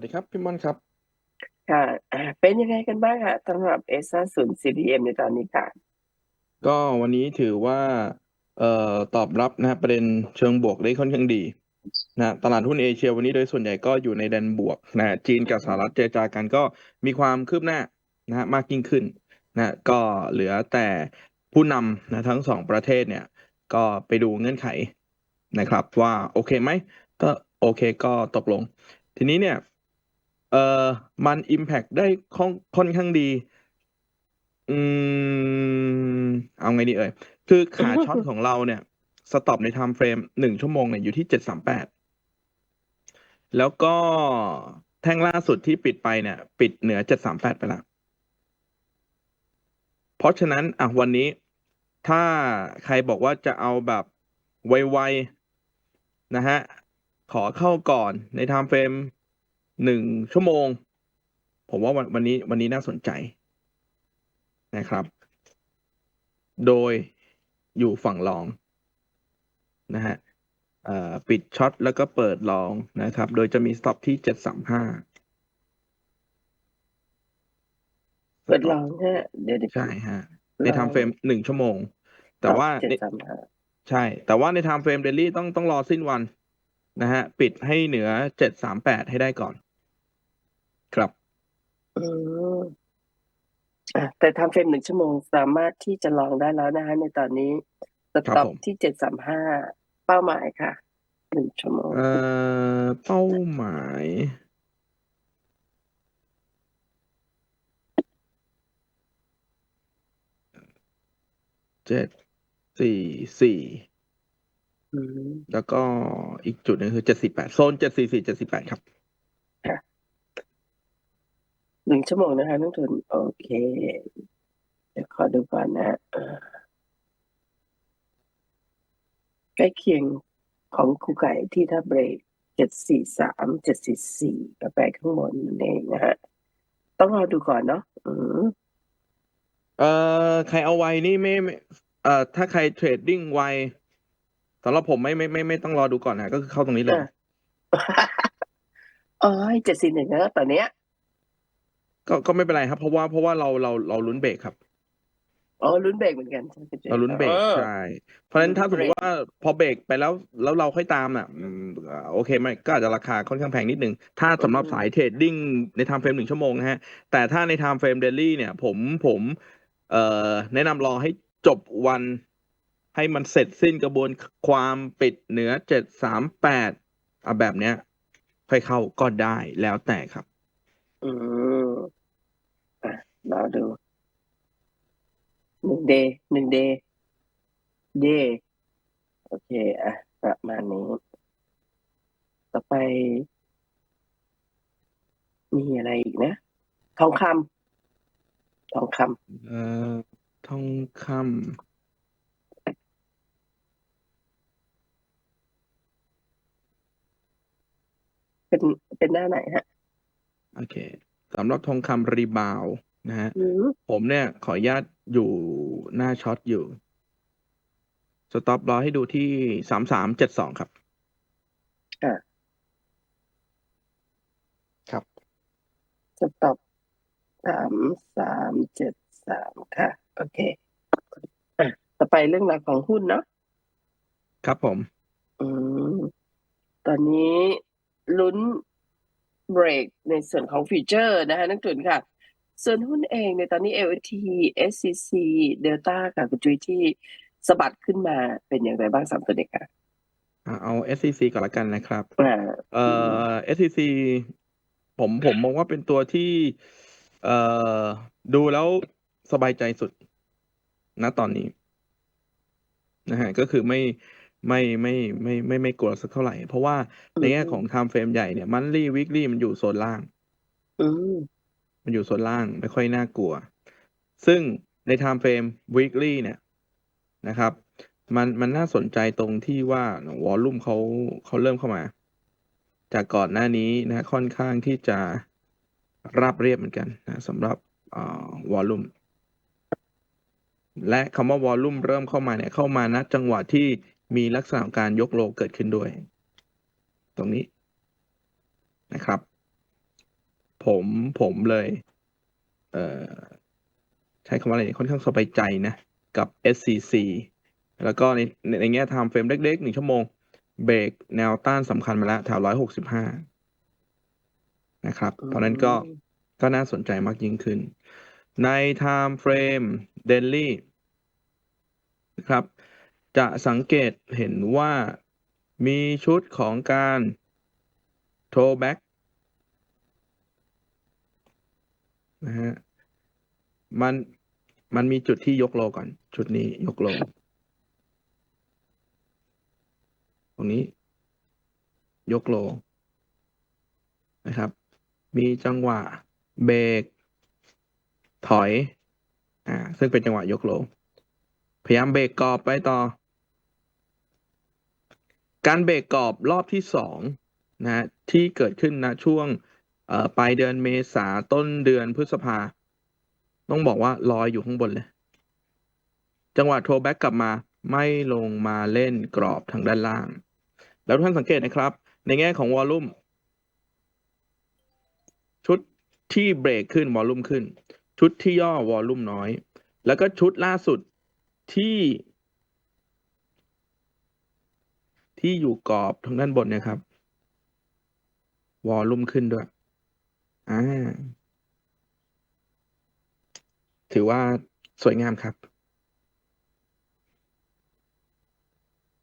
วัสดีครับพี่ม่อนครับค่ะอ่าเป็นยังไงกันบ้างคะสำหรับ S50 CDM ในตอนนี้ค่ะ ก็วันนี้ถือว่าเอ่อตอบรับนะฮะประเด็นเชิงบวกได้ค่อนข้างดีนะตลาดหุ้นเอเชียวันนี้โดยส่วนใหญ่ก็อยู่ในแดนบวกนะจีนกับสหรัฐเจรจากันก็มีความคืบหน้านะฮะมากยิ่งขึ้นนะก็เหลือแต่ผู้นำนะทั้งสองประเทศเนี่ย ก็ไปดูเงื่อนไขนะครับ ว่าโอเคไหมก็โอเคก็ตกลง ทีนี้เนี่ย เอ่อมัน Impact ได้ค่อนค่อนข้างดี อืม เอาไงดีเอ่ย คือขาช็อตของเราเนี่ยสต็อปใน time frame หนึ่งชั่วโมงเนี่ยอยู่ที่เจ็ดสามแปดแล้วก็แท่งล่าสุดที่ปิดไปเนี่ย ปิดเหนือเจ็ดสามแปดไปแล้วเพราะฉะนั้นอะวันนี้ถ้าใครบอกว่าจะเอาแบบไวๆนะฮะ ขอเข้าก่อนใน time frame หนึ่งชั่วโมง ผมว่าวันวันนี้วันนี้น่าสนใจนะครับ โดยอยู่ฝั่งลองนะฮะเอ่อปิดช็อตแล้วก็เปิดลองนะครับ โดยจะมีสต็อปที่เจ็ดสามห้าเปิดลองใช่ไหมเดี๋ยวเดี๋ยวใช่ฮะ ในลอง time frame หนึ่งชั่วโมง แต่ว่าเจ็ดในสามห้าใช่ แต่ว่าใน time frame daily ต้องต้องรอสิ้นวันนะฮะ ปิดให้เหนือเจ็ดสามแปดให้ได้ก่อน ครับ อืมอะแต่ทำเฟรมหนึ่งชั่วโมงสามารถที่จะลองได้แล้วนะคะในตอนนี้สครับต็อปผมที่เจ็ดสามห้าเป้าหมายค่ะหนึ่งชั่วโมง เอ่อ เป้าหมาย เจ็ดสี่สี่ อืมแล้วก็อีกจุดหนึงคือเจ็ดสี่แปดโซนเจ็ดสี่สี่เจ็ดสี่แปดครับ หนึ่งชั่วโมงนะคะนักทุนโอเค เดี๋ยวขอดูก่อนนะเอ่อใกล้เคียงของครูไก่ที่ถ้าเบรกเจ็ดสี่สามเจ็ดสี่สี่กาแฟข้างบนนั่นเองนะฮะต้องรอดูก่อนเนาะอืมเอ่อใครเอาไวนี่ไม่ไม่เอ่อถ้าใครเทรดดิ้งไวสำหรับผมไม่ไม่ไม่ไม่ต้องรอดูก่อนนะก็คือเข้าตรงนี้เลยอะอ๋อเจ็ดสี่หนึ่งนะตอนเนี้ย ก็ก็ไม่เป็นไรครับ เพราะว่าเพราะว่าเราเราเราลุ้นเบรกครับอ๋อลุ้นเบรกเหมือนกันใช่ไหมเราลุ้นเบรกออใช่เพราะฉะนั้นถ้าสมมลุ้นติเบรกว่าพอเบรกไปแล้วแล้วเราค่อยตามอะอืมอ่าโอเคมันก็อาจจะราคาค่อนข้างแพงนิดนึง ถ้าสำหรับสายเทรดดิ้งในไทม์เฟรมหนึ่งชั่วโมงนะฮะ แต่ถ้าในไทม์เฟรมเดลี่เนี่ย ผมผมเอ่อแนะนำรอให้จบวันให้มันเสร็จสิ้นกระบวนความปิดเหนือเจ็ดสามแปดอะแบบเนี้ยค่อยเข้าก็ได้แล้วแต่ครับ อืมอะ รอดูหนึ่งเดย์หนึ่งเดย์เดย์โอเค อะ ประมาณนี้ ต่อไป มีอะไรอีกนะ ทองคำทองคเอ่อทองคำำเป็นเป็นหน้าไหนฮะโอเคสำหรับทองคำรีบาว นะฮะ อืมผมเนี่ยขออนุญาตอยู่หน้าช็อตอยู่ สต็อปรอให้ดูที่สามสามเจ็ดสองครับอะครับ สต็อปสามสามเจ็ดสามค่ะ โอเคอะต่อไปเรื่องราวของหุ้นเนาะครับผม อืม ตอนนี้ลุ้นเบรกในส่วนของฟีเจอร์นะคะนักทุนค่ะ ส่วนหุ้นเองในตอนนี้ LT SCC Delta ค่ะคุณจุ้ยที่สะบัดขึ้นมาเป็นอย่างไรบ้างสามตัวเด็กค่ะอะเอา SCC ก่อนละกันนะครับอ่าเอ่อ SCC ผมผมมองว่าเป็นตัวที่เอ่อดูแล้วสบายใจสุดณตอนนี้นะฮะก็คือไม่ไม่ไม่ไม่ไม่ไม่กลัวสักเท่าไหร่ เพราะว่าในแง่ของ time frame ใหญ่เนี่ย monthly weekly มันอยู่โซนล่างอื มันอยู่โซนล่างไม่ค่อยน่ากลัว ซึ่งใน time frame weekly เนี่ยนะครับมันมันน่าสนใจตรงที่ว่าวอลลุ่มเขาเขาเริ่มเข้ามา จากก่อนหน้านี้นะค่อนข้างที่จะราบเรียบเหมือนกันนะสำหรับวอลลุ่มและคำว่าวอลลุ่มเริ่มเข้ามาเนี่ยเข้ามาณจังหวะที่มีลักษณะการยกโลเกิดขึ้นด้วย ตรงนี้นะครับ ผมผมเลย เอ่อ ใช้คำว่าอะไรค่อนข้างสบายใจนะ กับ SCC แล้วก็ในในแง่ไทม์เฟรมเล็กๆหนึ่งชั่วโมง เบรกแนวต้านสำคัญมาแล้วแถวร้อยหกสิบห้านะครับเพราะนั้นก็ก็น่าสนใจมากยิ่งขึ้น ใน time frame daily นะครับ จะสังเกตเห็นว่ามีชุดของการ throwback นะฮะมันมันมีจุดที่ยกโลก่อนชุดนี้ยกโล ตรงนี้ ยกโลนะครับ มีจังหวะเบรกถอย อ่า ซึ่งเป็นจังหวะยกโล พยายามเบรกกรอบไปต่อ การเบรกกรอบรอบที่สองนะฮะที่เกิดขึ้นนะช่วง ปลายเดือนเมษาต้นเดือนพฤษภา ต้องบอกว่าลอยอยู่ข้างบนเลย จังหวะโทรแบ็กกลับมาไม่ลงมาเล่นกรอบทางด้านล่าง แล้วทุกท่านสังเกตนะครับ ในแง่ของวอลลุ่มชุดที่เบรกขึ้นวอลลุ่มขึ้น ชุดที่ย่อวอลลุ่มน้อย แล้วก็ชุดล่าสุดที่ ที่อยู่กรอบทางด้านบนเนะครับ วอลลุ่มขึ้นด้วย อ่าถือว่าสวยงามครับ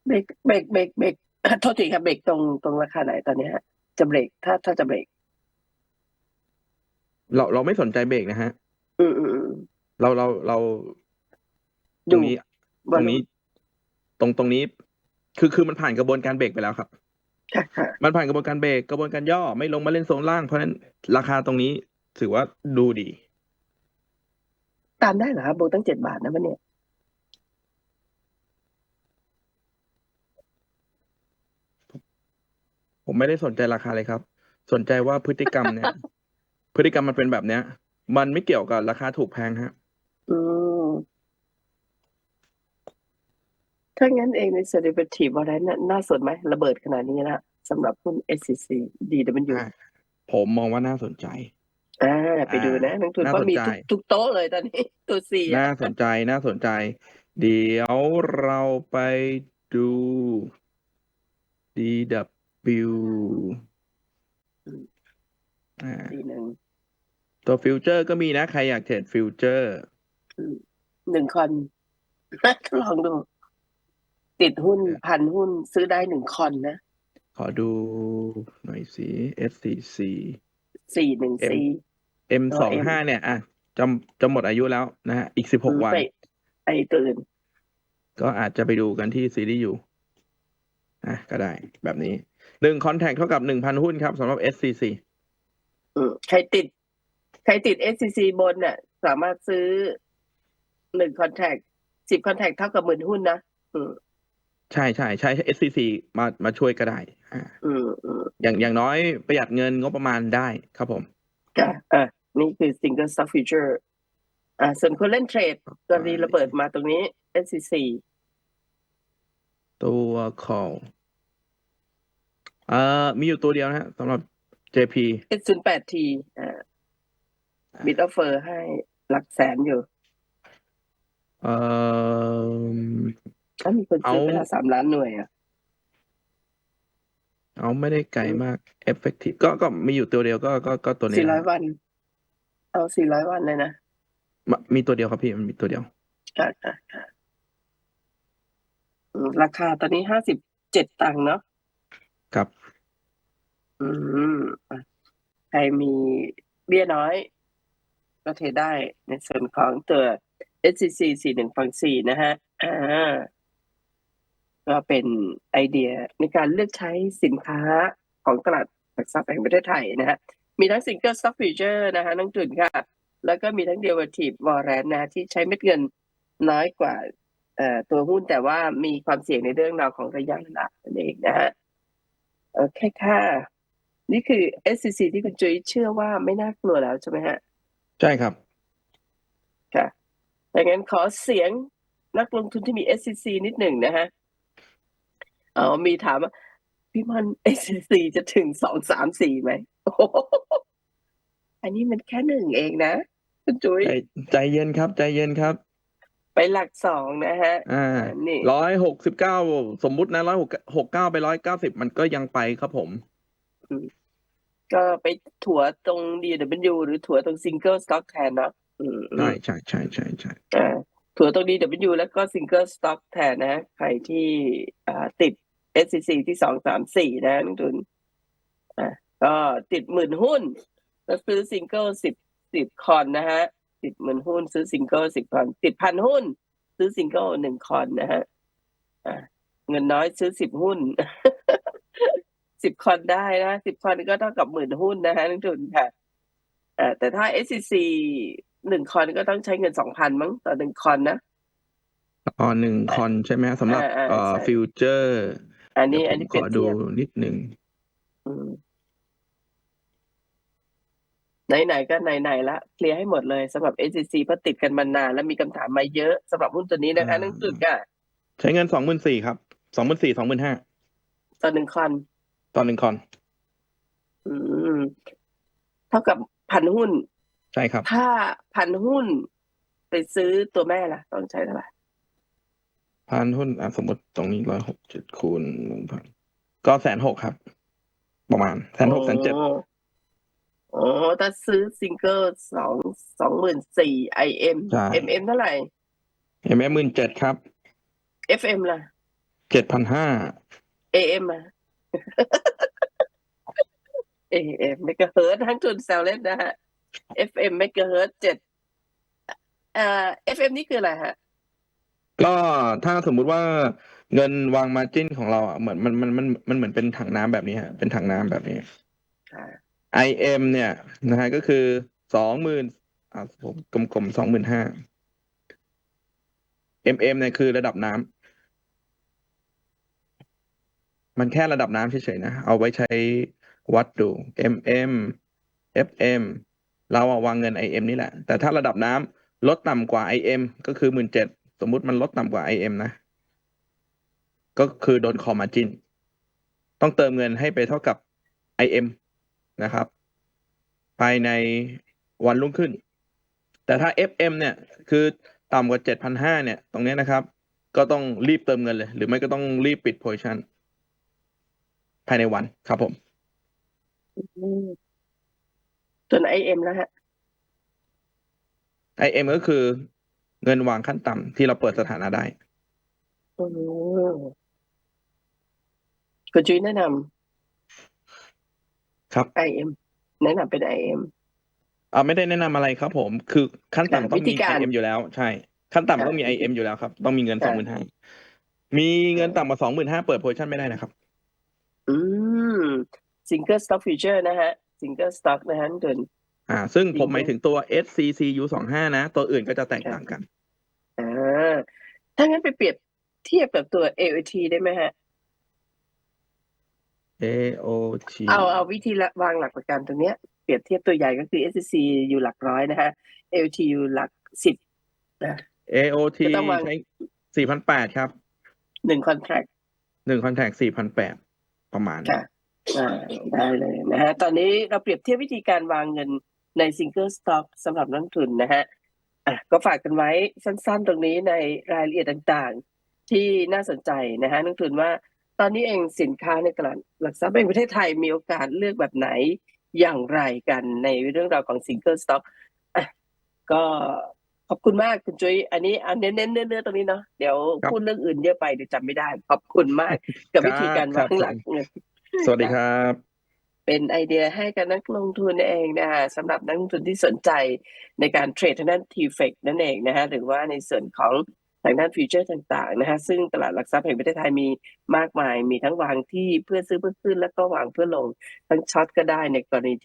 เบรก เบรก เบรก เบรก โทษทีครับ เบรกตรง ตรงราคาไหนตอนนี้ฮะ จะเบรก ถ้า ถ้าจะเบรก เราเราไม่สนใจเบรกนะฮะ อืมอืมอืมเราเราเราดูตรงนี้ ตว่ารงนี้ ตรงตรงนี้ คือคือมันผ่านกระบวนการเบรกไปแล้วครับค่ะค่ะ มันผ่านกระบวนการเบรกกระบวนการย่อไม่ลงมาเล่นโซนล่างเพราะฉะนั้นราคาตรงนี้ถือว่าดูดี ตามได้เหรอครับโบตั้งเจ็ดบาทนะวันเนี้ยผมไม่ได้สนใจราคาเลยครับ สนใจว่าพฤติกรรมเนี่ย พฤติกรรมมันเป็นแบบเนี้ย มันไม่เกี่ยวกับราคาถูกแพงฮะ อืม ถ้างั้นเองใน Derivative วันนั้นน่ะน่าสนไหมระเบิดขนาดนี้นะสำหรับหุ้น SCC DW อ่าผมมองว่าน่าสนใจอ่าไปดูนะนักทุนน่าเพราะสนมีใจทุกทุกโต๊ะเลยตอนนี้ตัวสี่น่าสนใจน่าสนใจ เดี๋ยวเราไปดู DW อ่าสี่หนึ่งตัวฟิวเจอร์ก็มีนะ ใครอยากเทรดฟิวเจอร์หนึ่งคอนลองดู ติดหุ้นพันหุ้นซื้อได้หนึ่งคอนนะ ขอดูหน่อยสิ SCC สี่หนึ่งสี่ M สองห้าเนี่ย อะจะจะหมดอายุแล้วนะฮะ อีกสิบหกวันไปไอตื่น ก็อาจจะไปดูกันที่ซีรีส์อยู่อะก็ได้แบบนี้หนึ่งคอนแทคเท่ากับหนึ่งพันหุ้นครับสำหรับ SCC อืมใครติด ใครติด SCC บนน่ะสามารถซื้อหนึ่งคอนแทคสิบคอนแทคเท่ากับหมื่นหุ้นนะอืม ใช่ใช่ใช้ SCC มามาช่วยก็ได้อ่าอืมอืมอย่างอย่างน้อยประหยัดเงินงบประมาณได้ครับผมค่ะอะนี่คือ single stock future อ่าส่วนคนเล่นเทรดกรณีระเบิดมาตรงนี้ SCC ตัว call เอ่อมีอยู่ตัวเดียวนะฮะสำหรับ JP S08T อ่า bid offer ให้หลักแสนอยู่ เอ่อ ถ้ามีคนซื้อไปเอาแล้วสามล้านหน่วยอะ เอาไม่ได้ไกลมาก effective ก็ก็มีอยู่ตัวเดียวก็ก็ก็ตัวนี้สี่ร้อยนะวัน เอาสี่ร้อยวันเลยนะมะมีตัวเดียวครับพี่มันมีตัวเดียวค่ะค่ะค่ะอืมราคาตอนนี้ห้าสิบเจ็ดตังค์เนาะ ครับ อืมอะใครมีเบี้ยน้อย ก็เทรดได้ในส่วนของตัว SCC สี่หนึ่งฟังสี่นะฮะ อ่า ก็เป็นไอเดียในการเลือกใช้สินค้าของตลาดหลักทรัพย์แห่งประเทศไทยนะฮะมีทั้ง Single Stock Future นะฮะนังจุนค่ะ แล้วก็มีทั้ง Derivative Warrant นะที่ใช้เม็ดเงินน้อยกว่าเอ่อตัวหุ้นแต่ว่ามีความเสี่ยงในเรื่องราวของระยะเวลานั่นเองนะฮะโอเคค่ะ นี่คือ SCC ที่คุณจุ้ยเชื่อว่าไม่น่ากลัวแล้วใช่ไหมฮะ ใช่ครับ ค่ะดังนั้นขอเสียงนักลงทุนที่มี SCC นิดหนึ่งนะฮะ อ๋อมีถามว่าพี่มัน SCC จะถึงสองสามสี่ไหมโอ้โหอันนี้มันแค่หนึ่งเองนะคุณจุ้ยใจใจเย็นครับ ใจเย็นครับ ไปหลักสองนะฮะ อ่าอ่านี่ร้อยหกสิบเก้าสมมุตินะร้อยหกหกเก้าไปร้อยเก้าสิบมันก็ยังไปครับผม ก็ไปถัวตรง DW หรือถัวตรง Single Stock แทนเนาะอืมอืใช่มใช่ใช่ใช่ใช่อ่าถัวตรง DW แล้วก็ Single Stock แทนนะฮะใครที่อ่าติด SCC ที่สองสามสี่นะนักทุนอ่าก็ติดหมื่นหุ้นแล้วซื้อ Single สิบสิบคอนนะฮะติดหมื่นหุ้น ซื้อ Single สิบคอนติดพันหุ้น ซื้อ Single หนึ่งคอนนะฮะอ่าเงินน้อยซื้อสิบหุ้นสิบคอนได้นะสิบคอนก็เท่ากับหมื่นหุ้นนะฮะนักทุนค่ะอ่าแต่ถ้า SCC หนึ่งคอนก็ต้องใช้เงินสองพันมั้งต่อหนึ่งคอนนะอ๋อหนึ่งคอนใช่ไหมสำหรับอ่าอ่าเอ่อใช่ฟิวเจอร์ อันนี้เดี๋ยวอันผมนี้ขเปรียอบดูเทียบนิดหนึ่งอืมไหนๆก็ไหนๆละเคลียร์ให้หมดเลยสำหรับ SCC เพราะติดกันมานาน แล้วมีคำถามมาเยอะสำหรับหุ้นตัวนี้นะคะนักจุดก็ใช้เงินสองหมื่นสี่ครับสองหมื่นสี่สองหมื่นห้าต่อหนึ่งคอนตอนหนึ่งคอนอืม เท่ากับพันหุ้น ใช่ครับ ถ้าพันหุ้น ไปซื้อตัวแม่ล่ะ ต้องใช้เท่าไหร่ พันหุ้นอะสมมติตรงนี้ร้อยหกเจ็ดคูณหนึ่งพันก็แสนหกครับ ประมาณแสนหกแสนเจ็ดโอ้โอ้ถ้าซื้อซิงเกิลสองสองหมื่นสี่ IM ใช่ MM เท่าไหร่เห็นไหมหมื่นเจ็ดครับ FM ล่ะเจ็ดพันห้า AM อะ AM เมกะเฮิร์ตทั้งจุนแซลเล่นนะฮะ FM เมกะเฮิร์ตเจ็ดอ่า FM นี่คืออะไรฮะ ก็ถ้าสมมุติว่าเงินวางมาจิ้นของเราอะเหมือนมันมันมันมันเหมือนเป็นถังน้ำแบบนี้ฮะเป็นถังน้ำแบบนี้ค่ IM เนี่ยนะฮะก็คือสองหมื่นอ่าผมกลมๆสองหมื่นห้า MM เนี่ยคือระดับน้ำมันแค่ระดับน้ำเฉยๆนะ เอาไว้ใช้วัดดู MM FM เราอะวางเงิน IM นี่แหละ แต่ถ้าระดับน้ำลดต่ำกว่า IM ก็คือหมื่นเจ็ด สมมุติมันลดต่ำกว่า IM นะ ก็คือโดนคอมาจินต้องเติมเงินให้ไปเท่ากับ IM นะครับ ภายในวันรุ่งขึ้น แต่ถ้า FM เนี่ย คือต่ำกว่าเจ็ดพันห้าเนี่ย ตรงเนี้ยนะครับ ก็ต้องรีบเติมเงินเลย หรือไม่ก็ต้องรีบปิดโพซิชันภายในวันครับผมอืมส่วน IM แล้วฮะ IM ก็คือ เงินวางขั้นต่ำที่เราเปิดสถานะได้อืมคุณจุ้ยแนะนครับำ IM แนะนำเป็น IM อ่าไม่ได้แนะนำอะไรครับ ผม คือขั้นต่ำต้องวิธีมี การ IM อยู่แล้ว ใช่ ขั้นต่ำต้องมีอ่า IM อยู่แล้วครับ ต้องมีเงินสองอ่าหมื่นห้ามีเงินต่ำกว่าสองหมื่นห้าเปิดโพซิชันไม่ได้นะครับ อืม Single Stock Future นะฮะ Single Stock นะฮะเดิน อ่า ซึ่งผมจริงหมายถึงตัว SCCU สองห้านะ ตัวอื่นก็จะแตกต่างกันอ่าถ้างั้นไปเปรียบเทียบกับตัว AOT ได้ไหมฮะ AOT เอาเอาวิธีละวางหลักประกันตรงเนี้ยเปรียบเทียบตัวใหญ่ก็คือ SCC อยู่หลักร้อยนะฮะ AOT อยู่หลักสิบนะ AOT จะต้องวางใช้สี่พันแปดครับหนึ่งคอนแทคหนึ่งคอนแทคสี่พันแปดประมาณค่ะอ่าได้เลยนะฮะ ตอนนี้เราเปรียบเทียบวิธีการวางเงิน ใน Single Stock สำหรับนักลงทุนนะฮะอะก็ฝากกันไว้สั้นๆ ตรงนี้ในรายละเอียดต่างๆ ที่น่าสนใจนะฮะนักลงทุนว่าตอนนี้เองสินค้าในตลาดหลักทรัพย์แห่งประเทศไทยมีโอกาสเลือกแบบไหนอย่างไรกันในเรื่องราวของ Single Stock อะก็ขอบคุณมากคุณจุ้ยอันนี้อันเน้นๆเนื้อๆตรงนี้เนาะเดี๋ยวครับพูดเรื่องอื่นเยอะไปเดี๋ยวจำไม่ได้ ขอบคุณมากกับวิธีการครัวาบงหลักเงินสวัสดีครับ เป็นไอเดียให้กับนักลงทุนเองนะคะสำหรับนักลงทุนที่สนใจในการเทรดทางด้านทีเฟกนั่นเองนะคะหรือว่าในส่วนของทางด้านฟิวเจอร์ต่างๆนะคะซึ่งตลาดหลักทรัพย์แห่งประเทศไทยมีมากมาย มีทั้งวางที่เพื่อซื้อเพื่อขึ้น แล้วก็วางเพื่อลงทั้งช็อตก็ได้ในกรณี